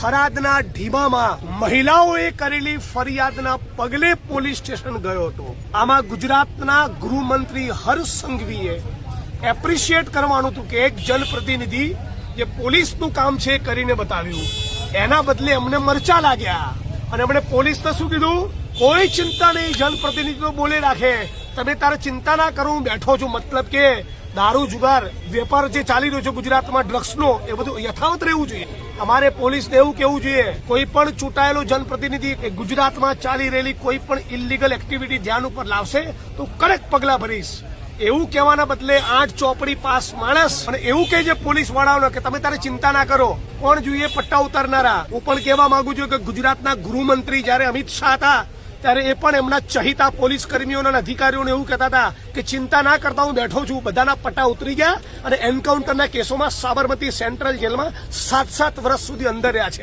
થરાદના ઢીમામાં મહિલાઓએ કરેલી ફરિયાદના પગલે પોલીસ સ્ટેશન ગયો હતો. આમાં ગુજરાતના ગૃહમંત્રી હર્ષ સંઘવીએ એપ્રિશિએટ કરવાનું હતું કે એક જનપ્રતિનિધિ જે પોલીસનું કામ છે કરીને બતાવ્યું. એના બદલે અમને મરચા લાગ્યા. અને અમને પોલીસને શું કીધું? કોઈ ચિંતા નહીં, જનપ્રતિનિધિ તો બોલે રાખે. તમે તારે ચિંતા ના કરો, હું બેઠો છું. મતલબ કે દારૂ જુગાર, વેપાર જે ચાલી રહ્યો છે ગુજરાતમાં, ડ્રગ્સનો, એ બધું યથાવત રહેવું જોઈએ. અમારે પોલીસને એવું કેવું જોઈએ, કોઈ પણ ચૂંટાયેલો જનપ્રતિનિધિ ગુજરાતમાં ચાલી રહેલી કોઈ પણ ઇલીગલ એક્ટિવિટી ધ્યાન ઉપર લાવશે તો કડક પગલા ભરીશ. એવું કહેવાના બદલે આઠ ચોપડી પાસ માણસ અને એવું કહે છે પોલીસ વાળાઓને કે તમે તારે ચિંતા ના કરો, કોણ જોઈએ પટ્ટા ઉતારનારા? હું પણ કહેવા માંગુ છું કે ગુજરાતના ગૃહમંત્રી જ્યારે અમિત શાહ હતા ત્યારે એ પણ એમના ચહિતા પોલીસ કર્મીઓના અધિકારીઓને એવું કહેતા હતા કે ચિંતા ના કરતા હું બેઠો છું. બધાના પટ્ટા ઉતરી ગયા અને એન્કાઉન્ટરના કેસોમાં સાબરમતી સેન્ટ્રલ જેલમાં સાત સાત વર્ષ સુધી અંદર રહ્યા છે.